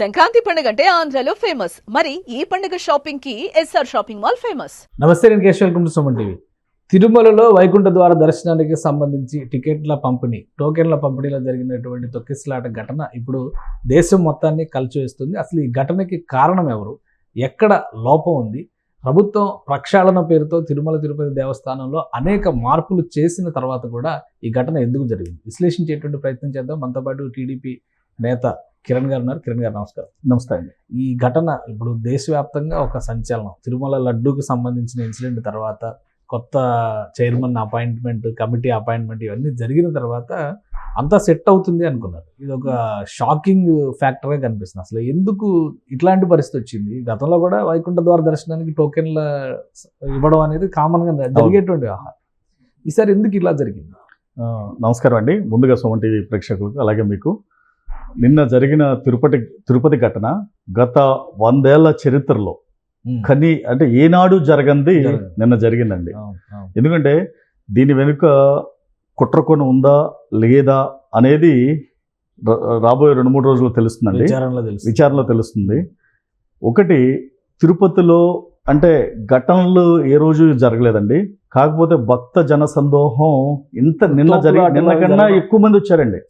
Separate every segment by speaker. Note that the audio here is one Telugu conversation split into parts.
Speaker 1: సంక్రాంతి పండుగ అంటే ఆంధ్రాలో ఫేమస్. మరి ఈ పండుగ షాపింగ్కి ఎస్ఆర్ షాపింగ్ మాల్ ఫేమస్.
Speaker 2: నమస్తే నేను Keshav. Welcome to Suman TV. తిరుమలలో వైకుంఠ ద్వార దర్శనానికి సంబంధించి టికెట్ల పంపిణీ టోకెన్ల పంపిణీలో జరిగినటువంటి తొక్కిసలాట ఘటన ఇప్పుడు దేశం మొత్తాన్ని కలిచివేస్తుంది అసలు ఈ ఘటనకి కారణం ఎవరు? ఎక్కడ లోపం ఉంది? ప్రభుత్వం ప్రక్షాళన పేరుతో తిరుమల తిరుపతి దేవస్థానంలో అనేక మార్పులు చేసిన తర్వాత కూడా ఈ ఘటన ఎందుకు జరిగింది? విశ్లేషించేటువంటి ప్రయత్నం చేద్దాం. మనతో పాటు టీడీపీ నేత కిరణ్ గారు ఉన్నారు. కిరణ్ గారు నమస్కారం.
Speaker 3: నమస్తే అండి.
Speaker 2: ఈ ఘటన ఇప్పుడు దేశవ్యాప్తంగా ఒక సంచలనం. తిరుమల లడ్డూకి సంబంధించిన ఇన్సిడెంట్ తర్వాత కొత్త చైర్మన్ అపాయింట్మెంట్ కమిటీ అపాయింట్మెంట్ ఇవన్నీ జరిగిన తర్వాత అంతా సెట్ అవుతుంది అనుకున్నారు. ఇది ఒక షాకింగ్ ఫ్యాక్టర్గా కనిపిస్తుంది. అసలు ఎందుకు ఇట్లాంటి పరిస్థితి వచ్చింది? గతంలో కూడా వైకుంఠ ద్వార దర్శనానికి టోకెన్ల ఇవ్వడం అనేది కామన్గా జరిగేటువంటి వ్యవహారం ఈసారి ఎందుకు ఇలా జరిగింది?
Speaker 3: నమస్కారం అండి. ముందుగా సుమన్ టీవీ ప్రేక్షకులకు అలాగే మీకు నిన్న జరిగిన తిరుపతి తిరుపతి ఘటన గత వందేళ్ళ చరిత్రలో. కని అంటే ఏనాడు జరగంది. నిన్న జరిగిందండి. ఎందుకంటే దీని వెనుక కుట్రకొని ఉందా లేదా అనేది రాబోయే రెండు మూడు రోజుల్లో తెలుస్తుందండి
Speaker 2: విచారణలో తెలుసు
Speaker 3: విచారణలో తెలుస్తుంది ఒకటి తిరుపతిలో అంటే ఘటనలు ఏ రోజు జరగలేదండి కాకపోతే భక్త జన సందోహం ఇంత నిన్న జరిగి నిన్న కన్నా. ఎక్కువ మంది వచ్చారండి.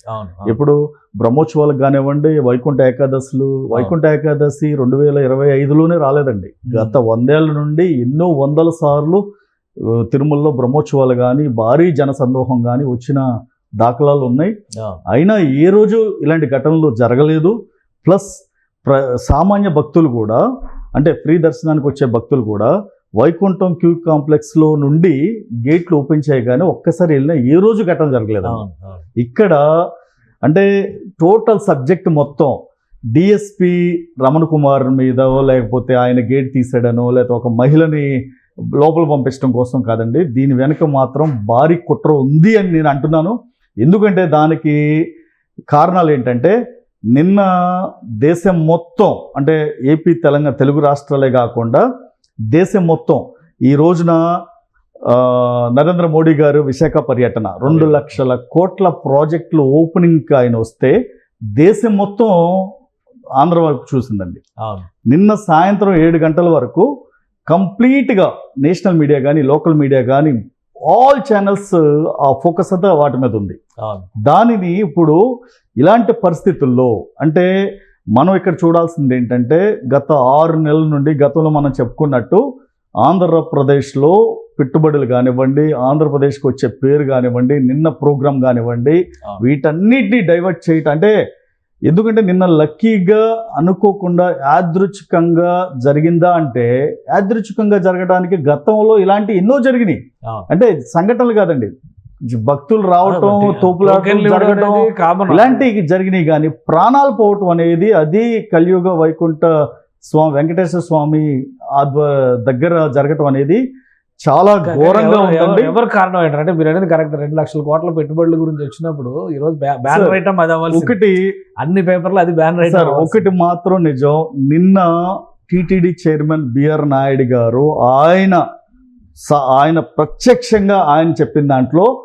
Speaker 3: ఇప్పుడు బ్రహ్మోత్సవాలకు కానివ్వండి వైకుంఠ ఏకాదశులు వైకుంఠ ఏకాదశి రెండు వేల ఇరవై ఐదులోనే రాలేదండి గత వందేళ్ళ నుండి ఎన్నో వందల సార్లు తిరుమలలో బ్రహ్మోత్సవాలు కానీ భారీ జన సందోహం కానీ వచ్చిన దాఖలాలు ఉన్నాయి. అయినా ఏ రోజు ఇలాంటి ఘటనలు జరగలేదు ప్లస్ ప్ర సామాన్య భక్తులు కూడా అంటే ఫ్రీ దర్శనానికి వచ్చే భక్తులు కూడా వైకుంఠం క్యూ కాంప్లెక్స్లో నుండి గేట్లు ఓపెన్ చేయగానే ఒక్కసారి వెళ్ళినా ఏ రోజు ఘటన జరగలేదు. ఇక్కడ అంటే టోటల్ సబ్జెక్ట్ మొత్తం డిఎస్పి రమణ కుమార్ మీద లేకపోతే ఆయన గేట్ తీసాడనో లేకపోతే ఒక మహిళని లోపల పంపించడం కోసం కాదండి. దీని వెనుక మాత్రం భారీ కుట్ర ఉంది అని నేను అంటున్నాను. ఎందుకంటే దానికి కారణాలు ఏంటంటే నిన్న దేశం మొత్తం అంటే ఏపీ తెలంగాణ తెలుగు రాష్ట్రాలే కాకుండా దేశం మొత్తం ఈ రోజున నరేంద్ర మోడీ గారు విశాఖ పర్యటన. రెండు. లక్షల కోట్ల ప్రాజెక్టులు ఓపెనింగ్కి ఆయన వస్తే దేశం మొత్తం ఆంధ్ర వైపు చూసిందండి. నిన్న సాయంత్రం ఏడు గంటల వరకు కంప్లీట్గా నేషనల్ మీడియా కానీ లోకల్ మీడియా కానీ ఆల్ ఛానల్స్ ఆ ఫోకస్ అంతా వాటి మీద ఉంది. దానిని ఇప్పుడు ఇలాంటి పరిస్థితుల్లో అంటే మనం ఇక్కడ చూడాల్సింది ఏంటంటే గత ఆరు నెలల నుండి గతంలో మనం చెప్పుకున్నట్టు ఆంధ్రప్రదేశ్లో పెట్టుబడులు కానివ్వండి ఆంధ్రప్రదేశ్కి వచ్చే పేరు కానివ్వండి నిన్న ప్రోగ్రాం కానివ్వండి. వీటన్నిటిని డైవర్ట్ చేయటం అంటే ఎందుకంటే నిన్న లక్కీగా అనుకోకుండా యాదృచ్ఛికంగా జరిగిందా అంటే యాదృచ్ఛికంగా జరగడానికి గతంలో ఇలాంటి ఎన్నో జరిగినాయి. అంటే సంఘటనలు కాదండి భక్తులు రావటం
Speaker 2: కామన్.
Speaker 3: ఇలాంటివి జరిగినాయి. కానీ ప్రాణాలు పోవటం అనేది అది కలియుగ వైకుంఠ స్వామి వెంకటేశ్వర స్వామి ఆధ్వ దగ్గర జరగటం అనేది చాలా ఘోరంగా ఉందండి.
Speaker 2: ఎవరు- కారణం ఏంటంటే మీరు అనేది కరెక్ట్ రెండు లక్షల కోట్ల పెట్టుబడుల గురించి వచ్చినప్పుడు ఈ రోజు బ్యానర్ ఐటమ్ అది అవ్వాలి
Speaker 3: ఒకటి
Speaker 2: అన్ని పేపర్లు అది బ్యానర్
Speaker 3: సార్
Speaker 2: ఐటమ్
Speaker 3: ఒకటి మాత్రం నిజం. నిన్న టిటిడి చైర్మన్ బిఆర్ నాయుడు గారు ఆయన ఆయన ప్రత్యక్షంగా ఆయన చెప్పిన దాంట్లో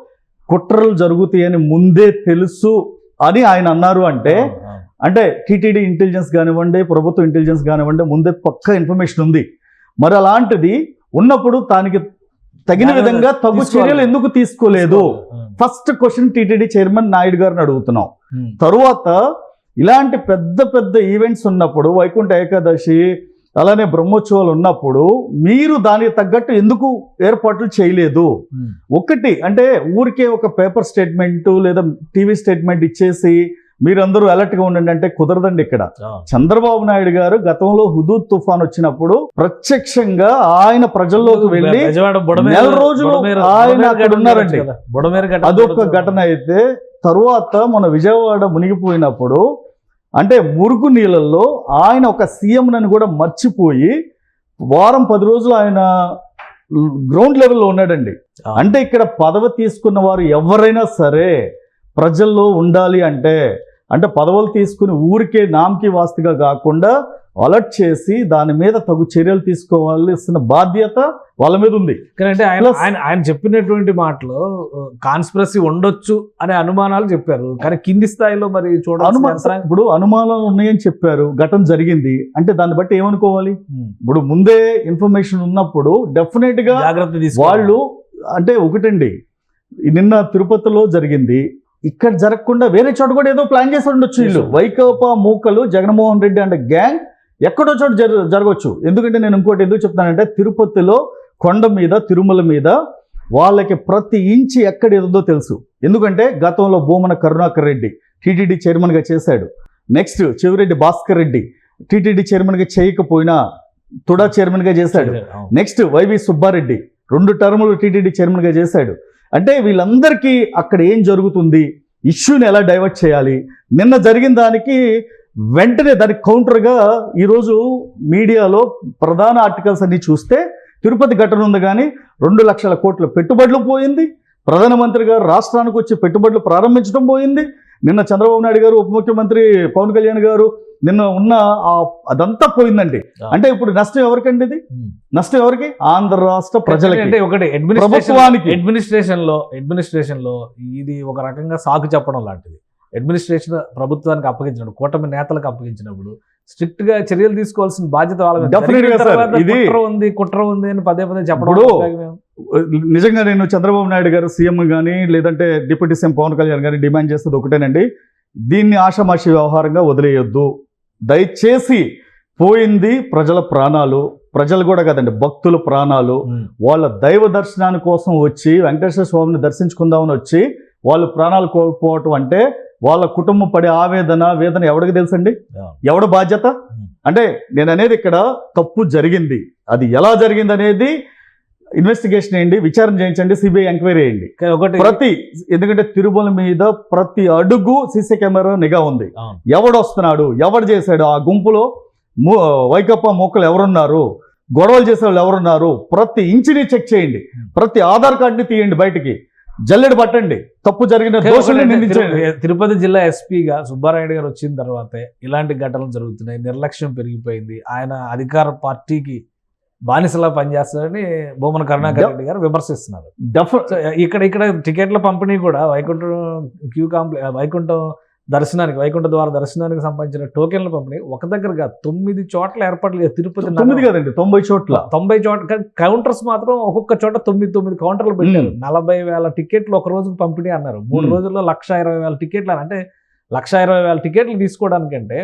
Speaker 3: కుట్రలు జరుగుతాయని ముందే తెలుసు అని ఆయన అన్నారు అంటే అంటే టీటీడీ ఇంటెలిజెన్స్ కానివ్వండి ప్రభుత్వ ఇంటెలిజెన్స్ కానివ్వండి ముందే పక్క ఇన్ఫర్మేషన్ ఉంది. మరి అలాంటిది ఉన్నప్పుడు దానికి తగిన విధంగా తగు. చర్యలు ఎందుకు తీసుకోలేదు? First question TTD chairman Naidu గారిని అడుగుతున్నాం. తరువాత ఇలాంటి పెద్ద పెద్ద ఈవెంట్స్ ఉన్నప్పుడు వైకుంఠ ఏకాదశి అలానే బ్రహ్మోత్సవాలు ఉన్నప్పుడు మీరు దానికి తగ్గట్టు ఎందుకు ఏర్పాట్లు చేయలేదు? ఒకటి అంటే ఊరికే ఒక పేపర్ స్టేట్మెంట్ లేదా టీవీ స్టేట్మెంట్ ఇచ్చేసి మీరందరూ అలర్ట్గా ఉండండి అంటే కుదరదండి ఇక్కడ. చంద్రబాబు నాయుడు గారు గతంలో హుదూద్ తుఫాన్ వచ్చినప్పుడు ప్రత్యక్షంగా ఆయన ప్రజల్లోకి వెళ్ళి నెల రోజులు ఆయన అక్కడ ఉన్నారండి. అదొక ఘటన అయితే తరువాత మన విజయవాడ మునిగిపోయినప్పుడు అంటే మురుగు నీళ్ళల్లో ఆయన ఒక సీఎం అని కూడా మర్చిపోయి వారం పది రోజులు ఆయన గ్రౌండ్ లెవెల్లో ఉన్నాడండి. అంటే ఇక్కడ పదవి తీసుకున్న వారు ఎవరైనా సరే ప్రజల్లో ఉండాలి అంటే అంటే పదవులు తీసుకుని ఊరికే నామకి వాస్తుగా కాకుండా అలర్ట్ చేసి దాని మీద తగు చర్యలు తీసుకోవాల్సిన బాధ్యత వాళ్ళ మీద ఉంది.
Speaker 2: కానీ అంటే ఆయన ఆయన ఆయన చెప్పినటువంటి మాటలో కాన్స్పిరసీ ఉండొచ్చు అనే అనుమానాలు చెప్పారు. కానీ కింది స్థాయిలో మరి యంత్రాంగం-
Speaker 3: ఇప్పుడు అనుమానాలు ఉన్నాయని చెప్పారు ఘటన జరిగింది. అంటే దాన్ని బట్టి ఏమనుకోవాలి?
Speaker 2: ఉమ్.
Speaker 3: ఇప్పుడు ముందే ఇన్ఫర్మేషన్ ఉన్నప్పుడు డెఫినెట్గా
Speaker 2: జాగ్రత్త.
Speaker 3: వాళ్ళు అంటే ఒకటండి. నిన్న తిరుపతిలో జరిగింది. ఇక్కడ జరగకుండా వేరే చోట కూడా ఏదో ప్లాన్ చేసి ఉండొచ్చు వీళ్ళు. వైకాపా మూకలు జగన్మోహన్ రెడ్డి అండ్ గ్యాంగ్ ఎక్కడో చోట జర జరగవచ్చు ఎందుకంటే నేను ఇంకోటి ఎందుకు చెప్తానంటే తిరుపతిలో కొండ మీద తిరుమల మీద వాళ్ళకి ప్రతి ఇంచి ఎక్కడ ఏదో తెలుసు. ఎందుకంటే గతంలో భూమన కరుణాకర్ రెడ్డి టీటీడీ చైర్మన్గా చేశాడు. నెక్స్ట్ చెవిరెడ్డి భాస్కర్ రెడ్డి టీటీడీ చైర్మన్గా చేయకపోయినా తుడా చైర్మన్గా చేశాడు. నెక్స్ట్ వైవి సుబ్బారెడ్డి రెండు టర్ములు టీటీడీ చైర్మన్గా చేశాడు. అంటే వీళ్ళందరికీ అక్కడ ఏం జరుగుతుంది? ఇష్యూని ఎలా డైవర్ట్ చేయాలి? నిన్న జరిగిన దానికి వెంటనే దానికి కౌంటర్గా ఈరోజు మీడియాలో ప్రధాన ఆర్టికల్స్ అన్ని చూస్తే తిరుపతి ఘటన ఉంది కానీ రెండు లక్షల కోట్ల పెట్టుబడులు పోయింది. ప్రధానమంత్రి గారు రాష్ట్రానికి వచ్చి పెట్టుబడులు ప్రారంభించడం పోయింది. నిన్న చంద్రబాబు నాయుడు గారు ఉప ముఖ్యమంత్రి పవన్ కళ్యాణ్ గారు నిన్న ఉన్న ఆ- అదంతా పోయిందండి. అంటే ఇప్పుడు నష్టం ఎవరికండి ఇది. నష్టం ఎవరికి? ఆంధ్ర రాష్ట్ర ప్రజలకి.
Speaker 2: అంటే ఒకటి అడ్మినిస్ట్రేషన్
Speaker 3: ప్రభుత్వానికి.
Speaker 2: అడ్మినిస్ట్రేషన్లో అడ్మినిస్ట్రేషన్లో ఇది ఒక రకంగా సాకు చెప్పడం లాంటిది. అడ్మినిస్ట్రేషన్ ప్రభుత్వానికి అప్పగించినప్పుడు కూటమి నేతలకు అప్పగించినప్పుడు స్ట్రిక్ట్గా చర్యలు తీసుకోవాల్సిన బాధ్యత కుట్ర ఉంది కుట్ర ఉంది అని పదే పదే చెప్పడం?
Speaker 3: నిజంగా నేను చంద్రబాబు నాయుడు గారు సీఎం కానీ లేదంటే డిప్యూటీ సీఎం పవన్ కళ్యాణ్ గారిని డిమాండ్ చేసేది ఒకటేనండి. దీన్ని ఆషామాషి వ్యవహారంగా వదిలేయొద్దు. దయచేసి పోయింది ప్రజల ప్రాణాలు. ప్రజలు కూడా కదండి భక్తుల ప్రాణాలు. వాళ్ళ దైవ దర్శనాని కోసం వచ్చి వెంకటేశ్వర స్వామిని దర్శించుకుందామని వచ్చి వాళ్ళు ప్రాణాలు కోల్పోవటం అంటే వాళ్ళ కుటుంబం పడే ఆవేదన వేదన ఎవరికి తెలుసండి. ఎవడ బాధ్యత? అంటే నేను అనేది ఇక్కడ తప్పు జరిగింది. అది ఎలా జరిగింది అనేది ఇన్వెస్టిగేషన్ చేయండి విచారణ చేయించండి సిబిఐ ఎంక్వైరీ చేయండి
Speaker 2: కానీ ఒకటి
Speaker 3: ప్రతి ఎందుకంటే తిరుమల మీద ప్రతి అడుగు సీసీ కెమెరా నిఘా ఉంది. ఎవడు వస్తున్నాడు ఎవడు చేశాడు ఆ గుంపులో వైకప్పా మూకలు ఎవరున్నారు గొడవలు చేసే వాళ్ళు ఎవరున్నారు ప్రతి ఇంచుని చెక్ చేయండి. ప్రతి ఆధార్ కార్డుని తీయండి బయటికి. జల్లెడ పట్టండి. తప్పు జరిగిన
Speaker 2: తిరుపతి జిల్లా ఎస్పీగా సుబ్బారాయుడు గారు వచ్చిన తర్వాతే ఇలాంటి ఘటనలు జరుగుతున్నాయి. నిర్లక్ష్యం పెరిగిపోయింది. ఆయన అధికార పార్టీకి బానిసలా పనిచేస్తారని భూమన కరుణాకర్ రెడ్డి గారు విమర్శిస్తున్నారు ఇక్కడ ఇక్కడ టికెట్ల పంపిణీ కూడా వైకుంఠం క్యూ కాంప్లె వైకుంఠం దర్శనానికి వైకుంఠ ద్వార దర్శనానికి సంబంధించిన టోకెన్ల పంపిణీ ఒక దగ్గరగా తొమ్మిది చోట్ల ఏర్పాట్లు. తిరుపతి
Speaker 3: తొమ్మిది. కదండి తొంభై చోట్ల
Speaker 2: తొంభై చోట్ల కౌంటర్స్ మాత్రం ఒక్కొక్క చోట తొమ్మిది తొమ్మిది కౌంటర్లు పెట్టారు. నలభై వేల టికెట్లు ఒక రోజుకు పంపిణీ అన్నారు మూడు. రోజుల్లో లక్ష ఇరవై వేల టికెట్లు అని అంటే లక్ష ఇరవై వేల టికెట్లు తీసుకోవడానికంటే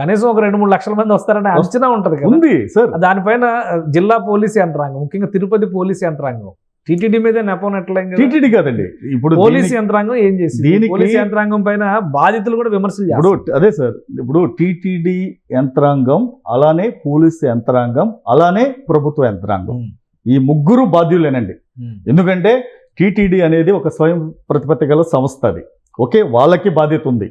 Speaker 2: కనీసం ఒక రెండు మూడు లక్షల మంది వస్తారనే అంచనా ఉంటది
Speaker 3: ఉంది సార్
Speaker 2: దానిపైన జిల్లా పోలీస్ యంత్రాంగం ముఖ్యంగా తిరుపతి పోలీస్ యంత్రాంగం టీటీడీ మీద నెపోనట్లే
Speaker 3: టీటీడీ కదండి. ఇప్పుడు
Speaker 2: పోలీస్ యంత్రాంగం ఏం చేసింది?
Speaker 3: దీనికి-
Speaker 2: పోలీస్ యంత్రాంగం పైన బాధితులు కూడా విమర్శలు
Speaker 3: ఇప్పుడు అదే సార్ ఇప్పుడు టీటీడీ యంత్రాంగం అలానే పోలీస్ యంత్రాంగం అలానే ప్రభుత్వ యంత్రాంగం. ఈ ముగ్గురు బాధ్యులేనండి. ఎందుకంటే టీటీడీ అనేది ఒక స్వయం ప్రతిపత్తి గల సంస్థ అది. ఓకే వాళ్ళకి బాధ్యత ఉంది.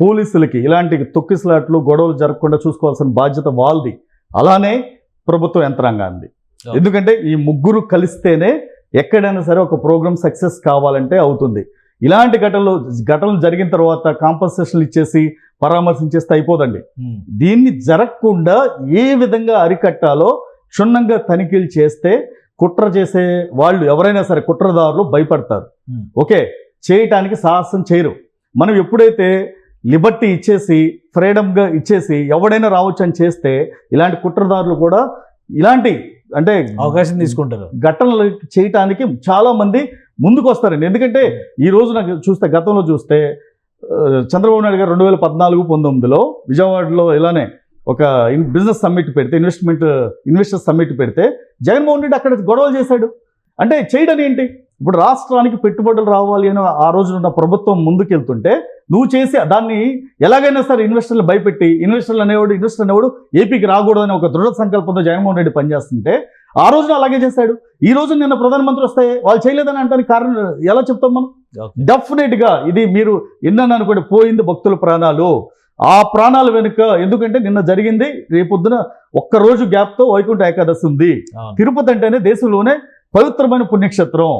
Speaker 3: పోలీసులకి ఇలాంటి తొక్కిసలాట్లు గొడవలు జరగకుండా చూసుకోవాల్సిన బాధ్యత వాళ్ళది. అలానే ప్రభుత్వ యంత్రాంగాన్ని. ఎందుకంటే ఈ ముగ్గురు కలిస్తేనే ఎక్కడైనా సరే ఒక ప్రోగ్రామ్ సక్సెస్ కావాలంటే అవుతుంది. ఇలాంటి ఘటనలు ఘటనలు జరిగిన తర్వాత కాంపన్సేషన్లు ఇచ్చేసి పరామర్శించేస్తే అయిపోదండి.
Speaker 2: మ్మ్.
Speaker 3: దీన్ని జరగకుండా ఏ విధంగా అరికట్టాలో క్షుణ్ణంగా తనిఖీలు చేస్తే కుట్ర చేసే వాళ్ళు ఎవరైనా సరే కుట్రదారులు భయపడతారు. ఓకే. చేయటానికి సాహసం చేయరు. మనం ఎప్పుడైతే లిబర్టీ ఇచ్చేసి ఫ్రీడమ్గా ఇచ్చేసి ఎవడైనా రావచ్చు అని చేస్తే ఇలాంటి కుట్రదారులు కూడా ఇలాంటి అంటే
Speaker 2: అవకాశం తీసుకుంటారు.
Speaker 3: ఘటనలు చేయటానికి చాలా మంది ముందుకు వస్తారండి ఎందుకంటే ఈ రోజు నాకు చూస్తే గతంలో చూస్తే చంద్రబాబు నాయుడు గారు రెండు వేల పద్నాలుగు పంతొమ్మిదిలో విజయవాడలో ఇలానే ఒక బిజినెస్ సమ్మిట్ పెడితే ఇన్వెస్ట్మెంట్ ఇన్వెస్టర్ సమ్మిట్ పెడితే జగన్మోహన్ రెడ్డి అక్కడ గొడవలు చేశాడు. అంటే చేయడం ఏంటి? ఇప్పుడు రాష్ట్రానికి పెట్టుబడులు రావాలి అని ఆ రోజు ఉన్న ప్రభుత్వం ముందుకెళ్తుంటే నువ్వు చేసి దాన్ని ఎలాగైనా సరే ఇన్వెస్టర్లు భయపెట్టి ఇన్వెస్టర్లు అనేవాడు ఇన్వెస్టర్ అనేవాడు ఏపీకి రాకూడదని ఒక దృఢ సంకల్పంతో జగన్మోహన్ రెడ్డి పనిచేస్తుంటే ఆ రోజున అలాగే చేశాడు. ఈ రోజు నిన్న ప్రధానమంత్రి వస్తే వాళ్ళు చేయలేదని అంటానికి కారణం ఎలా చెప్తాం మనం?
Speaker 2: Okay.
Speaker 3: డెఫినెట్గా ఇది మీరు ఎన్నని అనుకోండి పోయింది భక్తుల ప్రాణాలు. ఆ ప్రాణాల వెనుక ఎందుకంటే నిన్న జరిగింది రేపొద్దున ఒక్క రోజు గ్యాప్తో వైకుంఠ ఏకాదశి ఉంది. తిరుపతి అంటేనే దేశంలోనే పవిత్రమైన పుణ్యక్షేత్రం.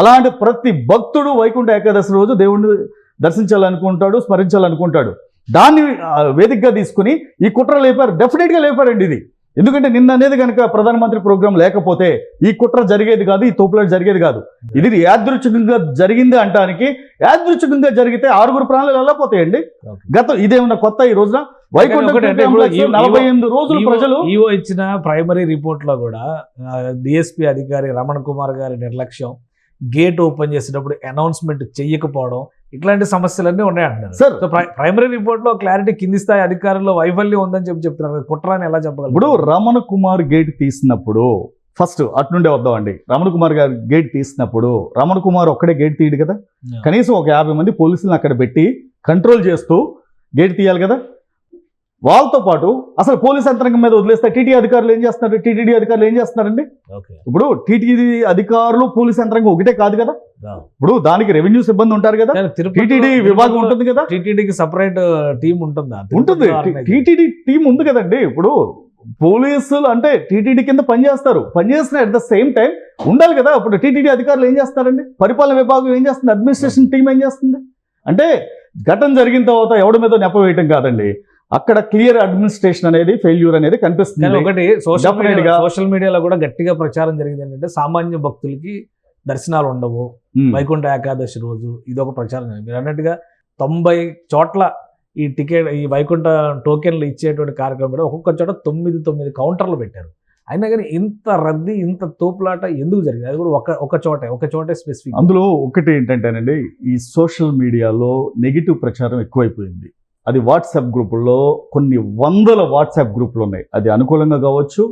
Speaker 3: అలాంటి ప్రతి భక్తుడు వైకుంఠ ఏకాదశి రోజు దేవుణ్ణి దర్శించాలనుకుంటాడు స్మరించాలనుకుంటాడు. దాన్ని వేదికగా తీసుకుని ఈ కుట్ర లేపారు డెఫినెట్గా లేపారండి ఇది. ఎందుకంటే నిన్న అనేది కనుక ప్రధానమంత్రి ప్రోగ్రాం లేకపోతే ఈ కుట్ర జరిగేది కాదు ఈ తోపులాట జరిగేది కాదు. ఇది యాదృచ్ఛికంగా జరిగింది అంటానికి యాదృచ్ఛికంగా జరిగితే ఆరుగురు ప్రాణాలు ఎలా పోతాయండి?
Speaker 2: Okay.
Speaker 3: గత ఇదేమన్నా కొత్త ఈ రోజున? నలభై ఎనిమిది రోజులు ప్రజలు
Speaker 2: ఈవో ఇచ్చిన ప్రైమరీ రిపోర్ట్లో కూడా డిఎస్పీ అధికారి రమణ కుమార్ గారి నిర్లక్ష్యం గేట్ ఓపెన్ చేసేటప్పుడు అనౌన్స్మెంట్ చెయ్యకపోవడం ఇట్లాంటి సమస్యలన్నీ ఉన్నాయంటున్నారు.
Speaker 3: సార్
Speaker 2: ప్రైమరీ రిపోర్ట్లో క్లారిటీ కింది స్థాయి అధికారుల్లో వైఫల్యం ఉందని చెప్పి చెప్తున్నారు. కదా, కుట్ర అని ఎలా
Speaker 3: ఇప్పుడు
Speaker 2: చెప్పగలరు
Speaker 3: రమణ కుమార్ గేట్ తీసినప్పుడు ఫస్ట్ అట్నుండే వద్దామండి రమణ కుమార్ గారు గేట్ తీసినప్పుడు రమణ కుమార్ ఒక్కడే గేట్ తీయడు కదా. కనీసం ఒక యాభై మంది పోలీసులను అక్కడ పెట్టి కంట్రోల్ చేస్తూ గేట్ తీయాలి కదా? వాళ్ళతో పాటు అసలు పోలీస్ యంత్రాంగం మీద వదిలేస్తే టీటీ అధికారులు ఏం చేస్తున్నారు? టీటీడీ అధికారులు ఏం చేస్తున్నారండి? ఇప్పుడు టీటీడీ అధికారులు పోలీస్ యంత్రాంగం ఒకటే కాదు కదా? ఇప్పుడు దానికి రెవెన్యూ సిబ్బంది ఉంటారు కదా? టీటీడీ విభాగం ఉంటుంది కదా?
Speaker 2: టీటీడీకి సపరేట్ టీం ఉంటుందా?
Speaker 3: ఉంటుంది. టీటీడీ టీం ఉంది కదండి. ఇప్పుడు పోలీసులు అంటే టీటీడీ కింద పనిచేస్తారు. పనిచేసిన అట్ ద సేమ్ టైం ఉండాలి కదా? ఇప్పుడు టీటీడీ అధికారులు ఏం చేస్తారండి? పరిపాలన విభాగం ఏం చేస్తుంది? అడ్మినిస్ట్రేషన్ టీం ఏం చేస్తుంది? అంటే ఘటన జరిగిన తర్వాత ఎవడి మీద నెప వేయటం కాదండి. అక్కడ క్లియర్ అడ్మినిస్ట్రేషన్ అనేది ఫెయిల్యూర్ అనేది
Speaker 2: కానీ
Speaker 3: కనిపిస్తుంది
Speaker 2: ఒకటి సోషల్ మీడియా. సోషల్ మీడియాలో కూడా గట్టిగా ప్రచారం జరిగింది ఏంటంటే సామాన్య భక్తులకి దర్శనాలు ఉండవు.
Speaker 3: ఉమ్,
Speaker 2: వైకుంఠ ఏకాదశి రోజు ఇది ఒక ప్రచారం జరిగింది. మీరు అన్నట్టుగా తొంభై చోట్ల ఈ టికెట్ ఈ వైకుంఠ టోకెన్లు ఇచ్చేటువంటి కార్యక్రమం కూడా ఒక్కొక్క చోట తొమ్మిది తొమ్మిది కౌంటర్లు పెట్టారు. అయినా కానీ ఇంత రద్దీ ఇంత తోపులాట ఎందుకు జరిగింది? అది కూడా ఒక ఒక చోటే ఒక చోటే స్పెసిఫిక్
Speaker 3: అందులో ఒకటి ఏంటంటేనండి ఈ సోషల్ మీడియాలో నెగిటివ్ ప్రచారం ఎక్కువైపోయింది. అది వాట్సాప్ గ్రూపుల్లో కొన్ని వందల వాట్సాప్ గ్రూపులు ఉన్నాయి. అది అనుకూలంగా కావచ్చు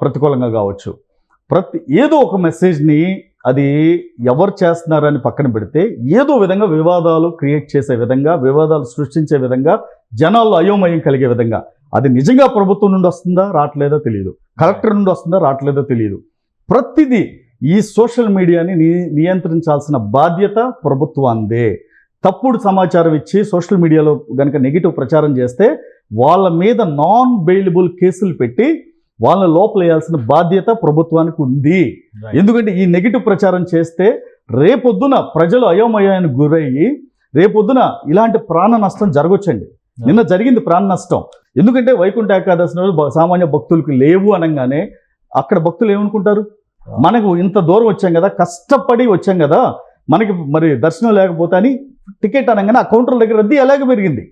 Speaker 3: ప్రతికూలంగా కావచ్చు. ప్రతి ఏదో ఒక మెసేజ్ని అది ఎవరు చేస్తున్నారని పక్కన పెడితే ఏదో విధంగా వివాదాలు క్రియేట్ చేసే విధంగా వివాదాలు సృష్టించే విధంగా జనాల్లో అయోమయం కలిగే విధంగా. అది నిజంగా ప్రభుత్వం నుండి వస్తుందా రావట్లేదో తెలియదు. కలెక్టర్ నుండి వస్తుందా రావట్లేదో తెలియదు. ప్రతిదీ ఈ సోషల్ మీడియాని నియంత్రించాల్సిన బాధ్యత ప్రభుత్వాందే తప్పుడు సమాచారం ఇచ్చి సోషల్ మీడియాలో కనుక నెగిటివ్ ప్రచారం చేస్తే వాళ్ళ మీద నాన్ బెయిలబుల్ కేసులు పెట్టి వాళ్ళ లోపలేయాల్సిన బాధ్యత ప్రభుత్వానికి ఉంది. ఎందుకంటే ఈ నెగిటివ్ ప్రచారం చేస్తే రేపొద్దున ప్రజలు అయోమయానికి గురయ్యి రేపొద్దున ఇలాంటి ప్రాణ నష్టం జరగొచ్చండి. నిన్న జరిగింది ప్రాణ నష్టం. ఎందుకంటే వైకుంఠ ఏకాదశి రోజు సామాన్య భక్తులకు లేవు అనగానే అక్కడ భక్తులు ఏమనుకుంటారు? మనకు ఇంత దూరం వచ్చాం కదా కష్టపడి వచ్చాం కదా మనకి మరి దర్శనం లేకపోతే అని టికెట్ అనగానే ఆ కౌంటర్ దగ్గర రద్దీ ఎలాగ పెరిగింది?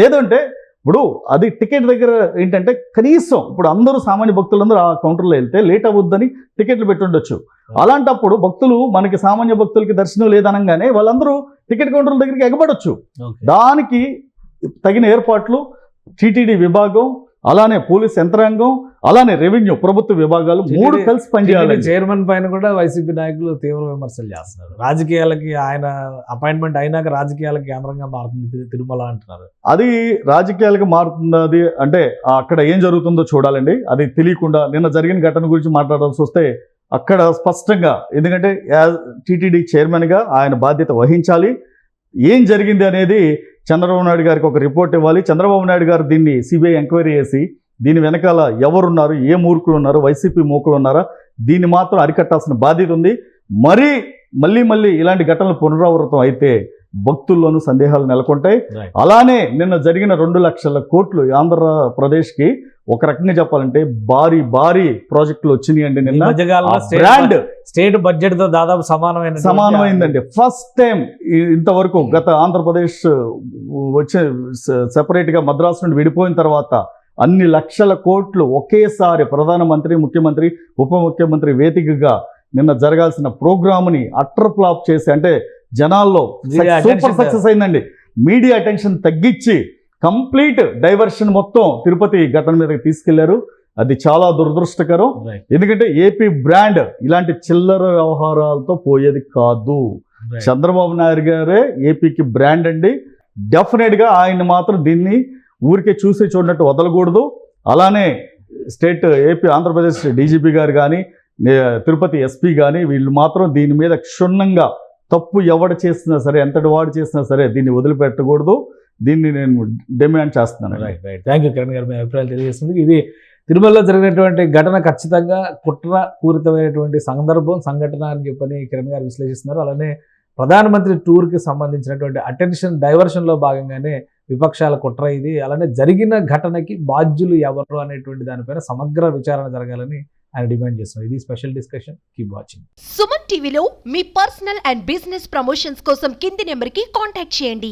Speaker 3: లేదంటే ఇప్పుడు అది టికెట్ దగ్గర ఏంటంటే కనీసం ఇప్పుడు అందరూ సామాన్య భక్తులందరూ ఆ కౌంటర్లో వెళ్తే లేట్ అవ్వద్దని టికెట్లు పెట్టుండొచ్చు అలాంటప్పుడు భక్తులు మనకి సామాన్య భక్తులకి దర్శనం లేదనగానే వాళ్ళందరూ టికెట్ కౌంటర్ల దగ్గరికి ఎగబడొచ్చు. దానికి తగిన ఏర్పాట్లు టీటీడీ విభాగం అలానే పోలీస్ యంత్రాంగం అలానే రెవెన్యూ ప్రభుత్వ విభాగాలు మూడు కలిసి పనిచేయాలి
Speaker 2: చైర్మన్ పైన కూడా వైసీపీ నాయకులు తీవ్ర విమర్శలు చేస్తున్నారు. రాజకీయాలకి ఆయన అపాయింట్మెంట్ అయినాక రాజకీయాలకు కేంద్రంగా మారుతుంది తిరు- తిరుమల అంటున్నారు.
Speaker 3: అది రాజకీయాలకు మారుతున్నది అంటే అక్కడ ఏం జరుగుతుందో చూడాలండి. అది తెలియకుండా నిన్న జరిగిన ఘటన గురించి మాట్లాడాల్సి వస్తే అక్కడ స్పష్టంగా ఎందుకంటే టీటీడీ చైర్మన్గా ఆయన బాధ్యత వహించాలి. ఏం జరిగింది అనేది చంద్రబాబు నాయుడు గారికి ఒక రిపోర్ట్ ఇవ్వాలి. చంద్రబాబు నాయుడు గారు దీన్ని సిబిఐ ఎంక్వైరీ చేసి దీని వెనకాల ఎవరున్నారు? ఏ మూర్ఖులు ఉన్నారు? వైసీపీ మూర్ఖులు ఉన్నారా? దీన్ని మాత్రం అరికట్టాల్సిన బాధ్యత ఉంది. మరీ మళ్ళీ మళ్ళీ ఇలాంటి ఘటనలు పునరావృతం అయితే భక్తుల్లోనూ సందేహాలు నెలకొంటాయి. అలానే నిన్న జరిగిన రెండు లక్షల కోట్లు ఆంధ్రప్రదేశ్కి ఒక రకంగా చెప్పాలంటే భారీ భారీ ప్రాజెక్టులు వచ్చినాయి అండి నిన్న. బ్రాండ్
Speaker 2: స్టేట్ బడ్జెట్తో దాదాపు సమానమైన
Speaker 3: సమానమైందండి. ఫస్ట్ టైం ఇంతవరకు గత ఆంధ్రప్రదేశ్ వచ్చే సెపరేట్గా మద్రాసు నుండి విడిపోయిన తర్వాత అన్ని లక్షల కోట్లు ఒకేసారి ప్రధానమంత్రి ముఖ్యమంత్రి ఉప ముఖ్యమంత్రి వేదికగా నిన్న జరగాల్సిన ప్రోగ్రామ్ని అట్టర్ ఫ్లాప్ చేసి అంటే జనాల్లో సూపర్ సక్సెస్ అయిందండి. మీడియా అటెన్షన్ తగ్గించి కంప్లీట్ డైవర్షన్ మొత్తం తిరుపతి ఘటన మీదకి తీసుకెళ్ళారు. అది చాలా దురదృష్టకరం. ఎందుకంటే ఏపీ బ్రాండ్ ఇలాంటి చిల్లర వ్యవహారాలతో పోయేది కాదు. చంద్రబాబు నాయుడు గారే ఏపీకి బ్రాండ్ అండి. డెఫినెట్గా ఆయన మాత్రం దీన్ని ఊరికే చూసి చూడనట్టు వదలకూడదు. అలానే స్టేట్ ఏపీ ఆంధ్రప్రదేశ్ డీజీపీ గారు కానీ తిరుపతి ఎస్పీ కానీ వీళ్ళు మాత్రం దీని మీద క్షుణ్ణంగా తప్పు ఎవడు చేసినా సరే ఎంతటి వాడు చేసినా సరే దీన్ని వదిలిపెట్టకూడదు. దీన్ని నేను డిమాండ్ చేస్తున్నాను.
Speaker 2: Right right thank you Kiran గారు మీ అభిప్రాయాలు తెలియజేస్తుంది ఇది తిరుమలలో జరిగినటువంటి ఘటన ఖచ్చితంగా కుట్ర పూరితమైనటువంటి సందర్భం సంఘటన అని చెప్పని కిరణ్ గారు విశ్లేషిస్తున్నారు. అలానే ప్రధానమంత్రి టూర్కి సంబంధించినటువంటి అటెన్షన్ డైవర్షన్లో భాగంగానే విపక్షాల కుట్ర ఇది. అలానే జరిగిన ఘటనకి బాధ్యులు ఎవరు అనేటువంటి దానిపైన సమగ్ర విచారణ జరగాలని ఆయన డిమాండ్ చేస్తున్నారు. ఇది special discussion. Keep watching.
Speaker 1: Suman టీవీలో మీ పర్సనల్ అండ్ బిజినెస్ ప్రమోషన్స్ కోసం కింది నెంబర్కి కాంటాక్ట్ చేయండి.